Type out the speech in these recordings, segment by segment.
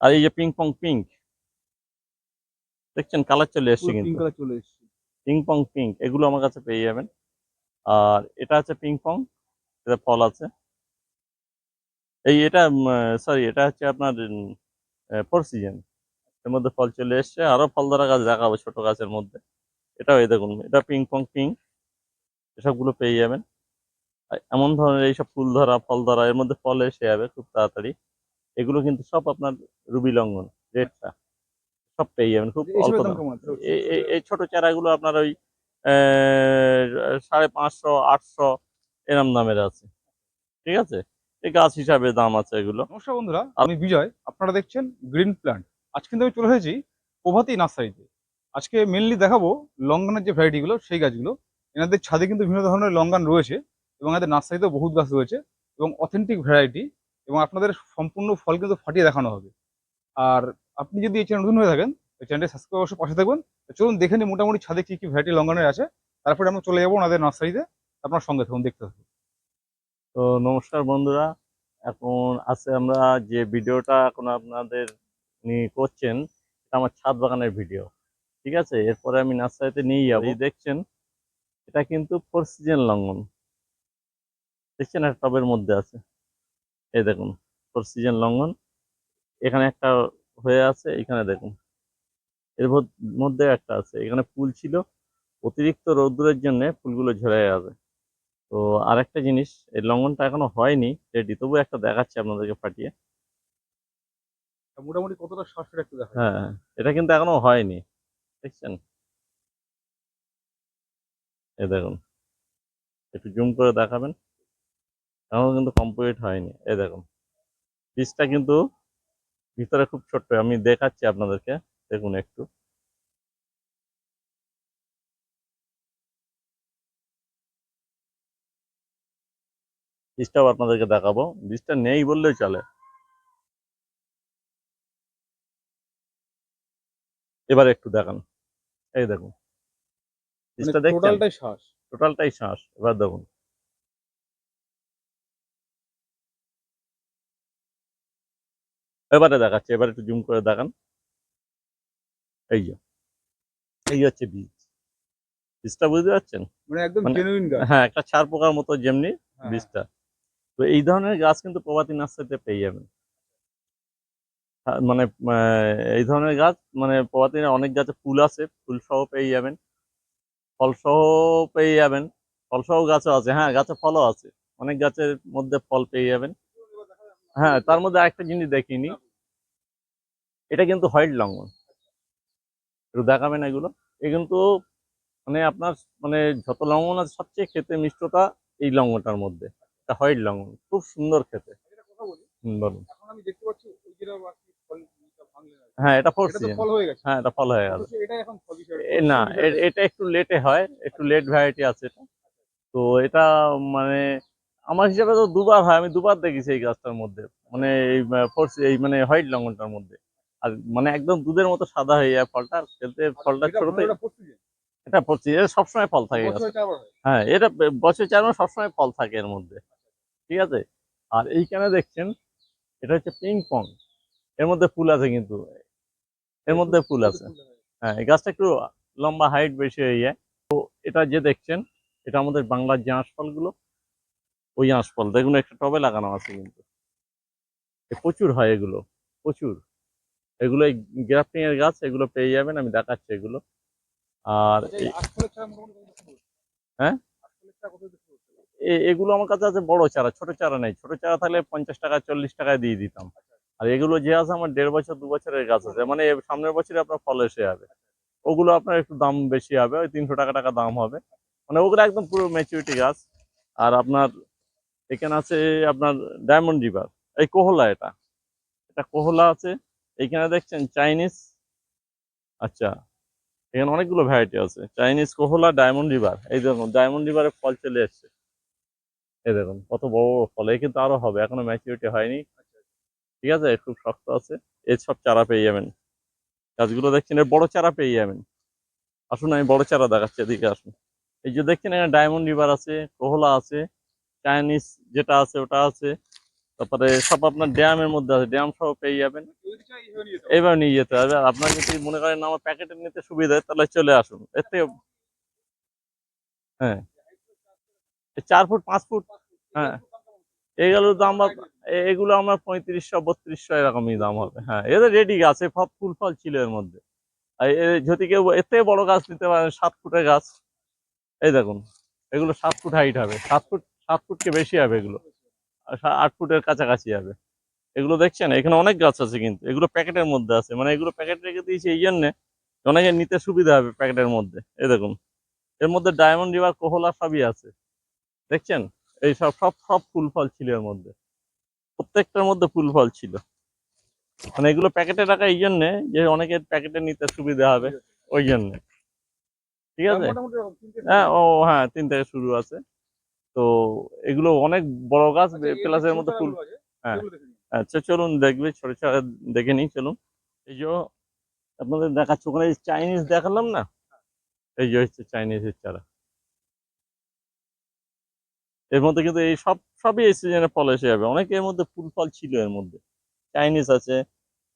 আর এই যে ping pong pink দেখছেন কালার চলে এসছে কিন্তু। চলে এসেছে। পিং পং পিঙ্ক এগুলো আমার কাছে পেয়ে যাবেন। আর এটা হচ্ছে পিং পং এটা ফল আছে। এই এটা সরি এটা হচ্ছে আপনার ফোর সিজন এর মধ্যে ফল চলে এসছে। আরও ফল ধরা গাছ দেখাবো ছোট গাছের মধ্যে। এটাও এই দেখুন এটা পিং পং পিঙ্ক এসবগুলো পেয়ে যাবেন। এমন ধরনের এইসব ফুল ধরা ফল ধরা এর মধ্যে ফল এসে যাবে খুব তাড়াতাড়ি। এগুলো কিন্তু সব আপনার রুবি লঙ্ঘন রেডটা সব পেয়ে যাবেন খুব অল্প এই ছোট চারাগুলো আপনার ওই সাড়ে পাঁচশো আটশো এরম দামের আছে। ঠিক আছে? এই গাছ হিসাবে দাম আছে এগুলো। নমস্কার বন্ধুরা আমি বিজয় আপনারা দেখছেন গ্রিন প্ল্যান্ট। আজকে কিন্তু আমি চলে এসেছি প্রভাতী নার্সারিতে। আজকে মেনলি দেখাবো লঙ্গানের যে ভ্যারাইটিগুলো সেই গাছগুলো। এনাদের ছাদে কিন্তু বিভিন্ন ধরনের লঙ্গান রয়েছে এবং এদের নার্সারিতেও বহুত গাছ রয়েছে এবং অথেন্টিক ভ্যারাইটি এবং আপনাদের সম্পূর্ণ ফল কিন্তু ফাটিয়ে দেখানো হবে। আর আপনি যদি এই চ্যানেল নতুন হয়ে থাকেন এই চ্যানেলটি সাবস্ক্রাইব অবশ্যই পাশে থাকবেন। চলুন দেখে নিই মোটামুটি ছাদে কি কি ভ্যারাইটি লঙ্গানের আছে। তারপরে আমরা চলে যাব ওনাদের নার্সারিতে। আপনার সঙ্গে থাকুন, দেখতে থাকুন। তো নমস্কার বন্ধুরা, এখন আছে আমরা যে ভিডিওটা এখন আপনাদের নিয়ে করছেন, এটা আমার ছাদ বাগানের ভিডিও। ঠিক আছে? এরপরে আমি নার্সারিতে নিয়ে যাব। দেখছেন, এটা কিন্তু ফোর সিজন লঙ্ঘন। দেখছেন? একটা টবের মধ্যে আছে। এই দেখুন ফোর সিজন লঙ্ঘন। এখানে একটা হয়ে আছে এখানে দেখুন। এর মধ্য- একটা আছে এখানে ফুল ছিল। অতিরিক্ত রৌদ্রের জন্য ফুলগুলো ঝরে যাবে তো আরেকটা জিনিস এই লঙ্ঘনটা এখনও হয়নি রেডি তবু একটা দেখাচ্ছি আপনাদেরকে ফাটিয়ে। মোটামুটি কতটা শ্বাস একটু দেখা হ্যাঁ এটা কিন্তু এখনও হয়নি দেখছেন? এ দেখুন একটু জুম করে দেখাবেন। এখনও কিন্তু কমপ্লিট হয়নি। এই দেখুন বীজটা কিন্তু ভিতরে খুব ছোট্ট। আমি দেখাচ্ছি আপনাদেরকে। দেখুন একটু। বীজটাও আপনাদেরকে দেখাবো। বীজটা নেই বললেই চলে। এবার একটু দেখান। এই দেখুন। টোটালটাই শ্বাস টোটালটাই শ্বাস এবার দেখুন। এবারে দেখাচ্ছি এবার একটু জুম করে দেখান। এই যে এই হচ্ছে বীজ। বীজটা বুঝতে পারছেন? মানে মানে- হ্যাঁ একটা ছার পোকার মতো যেমনি হ্যাঁ। বীজটা। তো এই ধরনের গাছ কিন্তু প্রভাতী নার্সারিতে পেয়ে যাবেন। হ্যাঁ, মানে এই ধরনের গাছ মানে প্রভাতী অনেক গাছে ফুল আছে ফুল সহ পেয়ে যাবেন। ফল সহ পেয়ে যাবেন। ফল সহ গাছও আছে হ্যাঁ গাছে ফলও আছে। অনেক গাছের মধ্যে ফল পেয়ে যাবেন। হ্যাঁ তার মধ্যে আরেকটা জিনিস দেখিনি। এটা কিন্তু হোয়াইট লঙ্ঘন একটু দেখাবেন এগুলো। এ কিন্তু মানে আপনার মানে যত লঙ্ঘন আছে সবচেয়ে খেতে মিষ্টতা এই লঙ্ঘনটার মধ্যে। এটা হোয়াইট লঙ্ঘন খুব সুন্দর খেতে। বলুন। হ্যাঁ এটা ফোর হয়ে এটা ফল হয়ে না এটা একটু লেটে হয় একটু লেট ভ্যারাইটি আছে এটা। তো এটা মানে আমার হিসাবে তো দুবার হয় আমি দুবার দেখেছি এই গাছটার মধ্যে। মানে এই ফোর্স এই মানে হোয়াইট লঙ্ঘনটার মধ্যে। আর মানে একদম দুধের মতো সাদা হয়ে যায় ফলটা খেতে ফলটা ছোটতে এটা পড়ছে এটা সবসময় ফল থাকে। হ্যাঁ? এটা বছর চার মাস সবসময় ফল থাকে এর মধ্যে। ঠিক আছে? আর এইখানে দেখছেন এটা হচ্ছে পিং পং এর মধ্যে ফুল আছে কিন্তু। এর মধ্যে ফুল আছে। হ্যাঁ। এই গাছটা একটু লম্বা হাইট বেশি হয়ে যায়। তো এটা যে দেখছেন এটা আমাদের বাংলার যে আঁশফলগুলো ওই আঁশফল দেখুন একটা টবে লাগানো আছে কিন্তু। প্রচুর হয় এগুলো প্রচুর। এগুলো গ্রাফটিং এর গাছ এগুলো পেয়ে যাবেন আমি দেখাচ্ছি এগুলো। আর হ্যাঁ? এ- এগুলো আমার কাছে আছে বড় চারা ছোট চারা নেই। ছোট চারা থাকলে পঞ্চাশ টাকা চল্লিশ টাকায় দিয়ে দিতাম। আর এগুলো যে আছে আমার দেড় বছর দু বছরের গাছ আছে। মানে সামনের বছরে আপনার ফল এসে যাবে। ওগুলো আপনার একটু দাম বেশি হবে ওই তিনশো টাকা টাকা দাম হবে। মানে ওগুলো একদম পুরো ম্যাচুরিটি গাছ। আর আপনার এখানে আছে আপনার ডায়মন্ড রিভার এই কোহলা এটা। এটা কোহলা আছে। এইখানে দেখছেন চাইনিজ আচ্ছা এখানে অনেকগুলো ভ্যারাইটি আছে। চাইনিজ কোহলা ডায়মন্ড রিভার এই দেখুন ডায়মন্ড রিভারের ফল চলে এসছে। এই দেখুন, কত বড় বড় ফল এই কিন্তু আরও হবে, এখনও ম্যাচিউরিটি হয়নি। ঠিক আছে, খুব শক্ত আছে এই সব চারা পেয়ে যাবেন। গাছগুলো দেখছেন, এর বড় চারা পেয়ে যাবেন। আসুন, আমি বড় চারা দেখাচ্ছি, এদিকে আসুন। এই যে দেখছেন, এখানে ডায়মন্ড রিভার আছে কোহলা আছে চাইনিজ যেটা আছে, ওটা আছে। তারপরে সব আপনার ড্যামের মধ্যে আছে ড্যাম সহ পেয়ে যাবেন। এইবার নিয়ে যেতে হবে। আর আপনার যদি মনে করেন আমার প্যাকেটে নিতে সুবিধা হয়, তাহলে চলে আসুন। এর থেকে হ্যাঁ। চার ফুট পাঁচ ফুট হ্যাঁ। এইগুলোর দাম এগুলো আমার পঁয়ত্রিশশো বত্রিশশো এরকমই দাম হবে। হ্যাঁ এদের রেডি গাছ সব ফুল ফল ছিল এর মধ্যে। আর যদি কেউ এর থেকে বড় গাছ নিতে পারেন সাত ফুটের গাছ। এই দেখুন এগুলো সাত ফুট হাইট হবে। সাত ফুট সাত ফুটকে বেশি হবে এগুলো। আট ফুটের কাছাকাছি হবে। এগুলো দেখছেন? এখানে অনেক গাছ আছে কিন্তু। এগুলো প্যাকেটের মধ্যে আছে। মানে এগুলো প্যাকেট রেখে দিয়েছি এই জন্যে অনেকে নিতে সুবিধা হবে প্যাকেটের মধ্যে। এই দেখুন এর মধ্যে ডায়মন্ড রিভার কোহলা সবই আছে। দেখছেন? এই সব সব সব ফুল ফল ছিল এর মধ্যে। প্রত্যেকটার মধ্যে ফুল ফল ছিল। মানে এগুলো প্যাকেটে রাখা এই জন্যে যে অনেকের প্যাকেটে নিতে সুবিধা হবে ওই জন্যে। ঠিক আছে? হ্যাঁ ও হ্যাঁ তিন থেকে শুরু আছে। তো এগুলো অনেক বড় গাছ প্লাস এর মধ্যে ফুল। হ্যাঁ। আচ্ছা চলুন দেখবে ছোট ছোট দেখে নিই চলুন। এই যে আপনাদের দেখাচ্ছি ওখানে চাইনিজ দেখালাম না? এই যে হচ্ছে চাইনিজের চারা। এর মধ্যে কিন্তু এই সব সবই এই সিজনে ফল এসে যাবে। অনেক এর মধ্যে ফুল ফল ছিল এর মধ্যে। চাইনিজ আছে।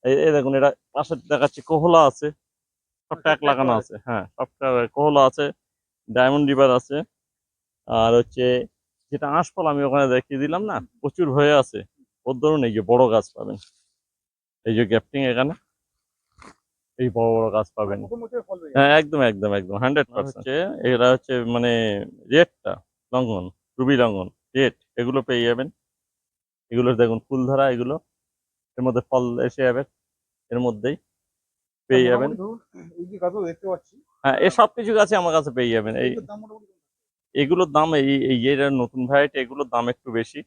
এই দেখুন এটা পাশে দেখাচ্ছি কোহলা আছে। সব ট্যাক লাগানো আছে। হ্যাঁ সবটা কোহলা আছে। ডায়মন্ড রিভার আছে। আর হচ্ছে যেটা আঁশফল আমি ওখানে দেখিয়ে দিলাম না প্রচুর হয়ে আছে। ওর ধরুন এই যে বড় গাছ পাবেন। এই যে গ্যাপটিং এখানে এই বড় বড় গাছ পাবেন। হ্যাঁ একদম একদম একদম হান্ড্রেড পার্সেন্ট এরা হচ্ছে মানে রেটটা লঙ্ঘন রুবি লঙ্ঘন রেট এগুলো পেয়ে যাবেন। এগুলো দেখুন ফুল ধরা এগুলো এর মধ্যে ফল এসে যাবে এর মধ্যেই পেয়ে যাবেন। হ্যাঁ এই সব কিছু গাছে আমার কাছে পেয়ে যাবেন এই এগুলোর দাম এই এই নতুন ভ্যারাইটি এগুলোর দাম একটু বেশি।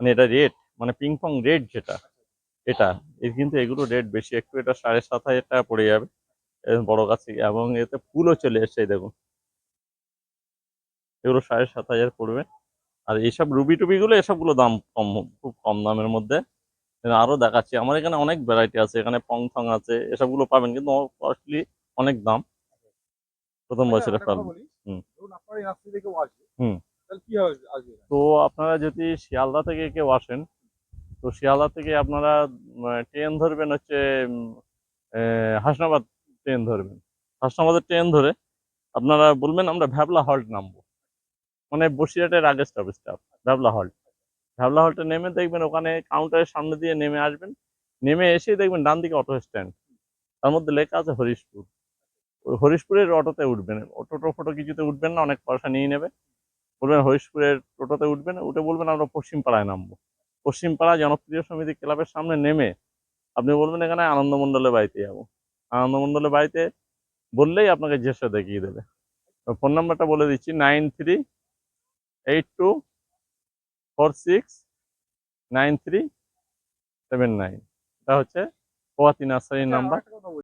মানে এটা রেট মানে পিং পং রেট যেটা এটা এর কিন্তু এগুলো রেট বেশি। একটু এটা সাড়ে সাত হাজার টাকা পড়ে যাবে বড় গাছে এবং এতে ফুলও চলে এসছে দেখুন। এগুলো সাড়ে সাত হাজার পড়বে। আর এইসব রুবি টুবিগুলো এসবগুলো দাম কম খুব কম দামের মধ্যে। এখানে আরও দেখাচ্ছি আমার এখানে অনেক ভ্যারাইটি আছে। এখানে পং থং আছে এসবগুলো পাবেন কিন্তু কস্টলি অনেক দাম। প্রথম বছরে একটা পাবেন। ধরুন আপনার এই থেকে আসবে তাহলে কি আসবে? তো আপনারা যদি শিয়ালদা থেকে কেউ আসেন তো শিয়ালদা থেকে আপনারা ট্রেন ধরবেন হচ্ছে হাসনাবাদ ট্রেন ধরবেন। হাসনাবাদের ট্রেন ধরে আপনারা বলবেন আমরা ভ্যাবলা হল্ট নামবো। মানে বসিরহাটের আগে stop stop Bhabla halt. Bhabla হল্টে নেমে দেখবেন ওখানে কাউন্টারের সামনে দিয়ে নেমে আসবেন। নেমে এসে দেখবেন ডান দিকে অটো স্ট্যান্ড তার মধ্যে লেখা আছে হরিশপুর। ওই হরিশপুরের অটোতে উঠবেন টোটো ফটো কিছুতে উঠবেন না অনেক পয়সা নিয়ে নেবে। বলবেন হরিশপুরের টোটোতে উঠবেন উঠে বলবেন আমরা পশ্চিম পাড়ায় নামবো। পশ্চিম পাড়া জনপ্রিয় সমিতি ক্লাবের সামনে নেমে আপনি বলবেন এখানে আনন্দমণ্ডলের বাড়িতে যাব। আনন্দমণ্ডলের বাড়িতে বললেই আপনাকে জেসে দেখিয়ে দেবে। ফোন নাম্বারটা বলে দিচ্ছি nine three eight two four six nine three seven nine. এটা হচ্ছে প্রভাতী নার্সারির নাম্বার। কথা বলি,